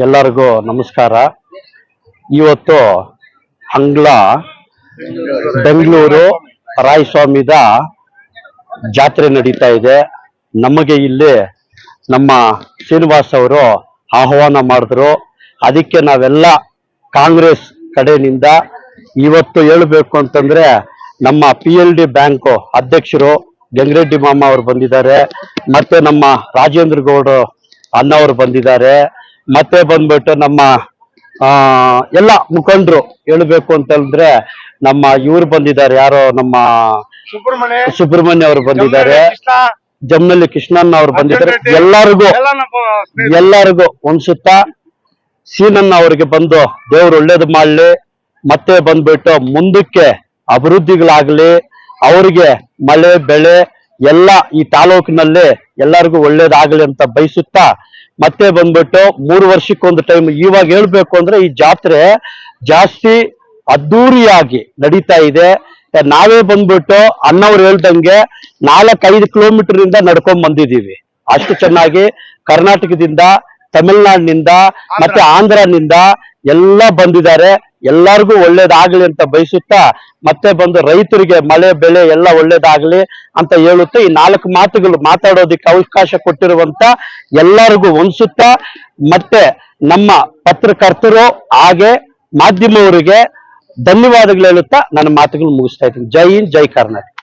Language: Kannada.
ಎಲ್ಲರಿಗೂ ನಮಸ್ಕಾರ. ಇವತ್ತು ಅಂಗ್ಲ ಬೆಂಗಳೂರು ರಾಯಸ್ವಾಮಿದ ಜಾತ್ರೆ ನಡೀತಾ ಇದೆ. ನಮಗೆ ಇಲ್ಲಿ ನಮ್ಮ ಶ್ರೀನಿವಾಸ್ ಅವರು ಆಹ್ವಾನ ಮಾಡಿದ್ರು. ಅದಕ್ಕೆ ನಾವೆಲ್ಲ ಕಾಂಗ್ರೆಸ್ ಕಡೆಯಿಂದ ಇವತ್ತು ಹೇಳಬೇಕು ಅಂತಂದ್ರೆ ನಮ್ಮ ಪಿ ಎಲ್ ಡಿ ಬ್ಯಾಂಕು ಅಧ್ಯಕ್ಷರು ಗಂಗರೆಡ್ಡಿ ಮಾಮ ಅವರು ಬಂದಿದ್ದಾರೆ ಮತ್ತೆ ನಮ್ಮ ರಾಜೇಂದ್ರ ಗೌಡ ಅಣ್ಣ ಅವರು ಬಂದಿದ್ದಾರೆ ಮತ್ತೆ ಬಂದ್ಬಿಟ್ಟು ನಮ್ಮ ಎಲ್ಲ ಮುಖಂಡರು ಹೇಳಬೇಕು ಅಂತಂದ್ರೆ ನಮ್ಮ ಇವ್ರು ಬಂದಿದ್ದಾರೆ ಯಾರೋ ನಮ್ಮ ಸುಬ್ರಹ್ಮಣ್ಯ ಸುಬ್ರಹ್ಮಣ್ಯ ಅವರು ಬಂದಿದ್ದಾರೆ. ಕೃಷ್ಣ ಕೃಷ್ಣನ್ ಕೃಷ್ಣಣ್ಣ ಅವರು ಬಂದಿದ್ದಾರೆ ಎಲ್ಲರಿಗೂ. ಎಲ್ಲರಿಗೂ ಒಂದ್ಸುತ್ತ ಸೀನನ್ನ ಅವರಿಗೆ ಬಂದು ದೇವ್ರು ಒಳ್ಳೇದು ಮಾಡ್ಲಿ ಮತ್ತೆ ಬಂದ್ಬಿಟ್ಟು ಮುಂದಕ್ಕೆ ಅಭಿವೃದ್ಧಿಗಳಾಗ್ಲಿ ಅವರಿಗೆ ಮಳೆ ಬೆಳೆ ಎಲ್ಲ ಈ ತಾಲೂಕಿನಲ್ಲಿ ಎಲ್ಲರಿಗೂ ಒಳ್ಳೇದಾಗ್ಲಿ ಅಂತ ಬಯಸುತ್ತಾ ಮತ್ತೆ ಬಂದ್ಬಿಟ್ಟು ಮೂರು ವರ್ಷಕ್ಕೊಂದು ಟೈಮ್ ಇವಾಗ ಹೇಳ್ಬೇಕು ಅಂದ್ರೆ ಈ ಜಾತ್ರೆ ಜಾಸ್ತಿ ಅದ್ದೂರಿಯಾಗಿ ನಡೀತಾ ಇದೆ ನಾವೇ ಬಂದ್ಬಿಟ್ಟು ಅಣ್ಣವ್ರು ಹೇಳ್ದಂಗೆ ನಾಲ್ಕೈದು ಕಿಲೋಮೀಟರ್ ಇಂದ ನಡ್ಕೊಂಡ್ ಬಂದಿದೀವಿ ಅಷ್ಟು ಚೆನ್ನಾಗಿ ಕರ್ನಾಟಕದಿಂದ ತಮಿಳ್ನಾಡಿನಿಂದ ಮತ್ತೆ ಆಂಧ್ರನಿಂದ ಎಲ್ಲ ಬಂದಿದ್ದಾರೆ. ಎಲ್ಲರಿಗೂ ಒಳ್ಳೇದಾಗ್ಲಿ ಅಂತ ಬಯಸುತ್ತಾ ಮತ್ತೆ ಬಂದು ರೈತರಿಗೆ ಮಳೆ ಬೆಳೆ ಎಲ್ಲ ಒಳ್ಳೇದಾಗ್ಲಿ ಅಂತ ಹೇಳುತ್ತಾ ಈ ನಾಲ್ಕು ಮಾತುಗಳು ಮಾತಾಡೋದಕ್ಕೆ ಅವಕಾಶ ಕೊಟ್ಟಿರುವಂತ ಎಲ್ಲರಿಗೂ ಹೊಂದಿಸುತ್ತಾ ಮತ್ತೆ ನಮ್ಮ ಪತ್ರಕರ್ತರು ಹಾಗೆ ಮಾಧ್ಯಮವರಿಗೆ ಧನ್ಯವಾದಗಳು ಹೇಳುತ್ತಾ ನನ್ನ ಮಾತುಗಳು ಮುಗಿಸ್ತಾ ಇದ್ದೀನಿ. ಜೈ ಹಿಂದ್ ಜೈ ಕರ್ನಾಟಕ.